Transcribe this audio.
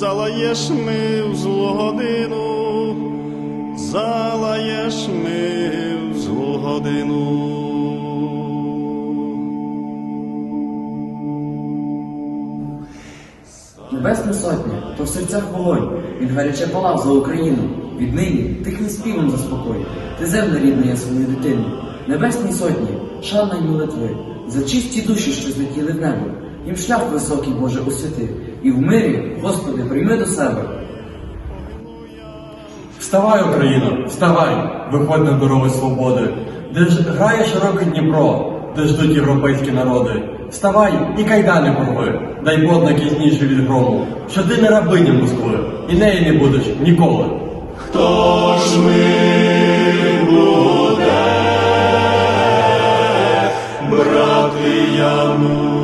Залаєш ми в злу годину, залаєш ми в злу годину. Небесна сотня, то в серцях вогонь, він гаряче палав за Україну. Віднині тихим співом заспокой. Ти земля рідна я свою дитину. Небесній сотні, шана й молитви, за чисті душі, що злетіли в небо. Їм шлях високий, Боже, освяти, і в мирі, Господи, прийми до себе. Вставай, Україна, вставай, виходь на дороги свободи, де ж грає широкий Дніпро, де ждуть європейські народи. Вставай і кайдани порви, дай Бог найкізніше від грому, що ти не рабиня Москви, і неї не будеш ніколи. Хто ж ми буде, брати Яну?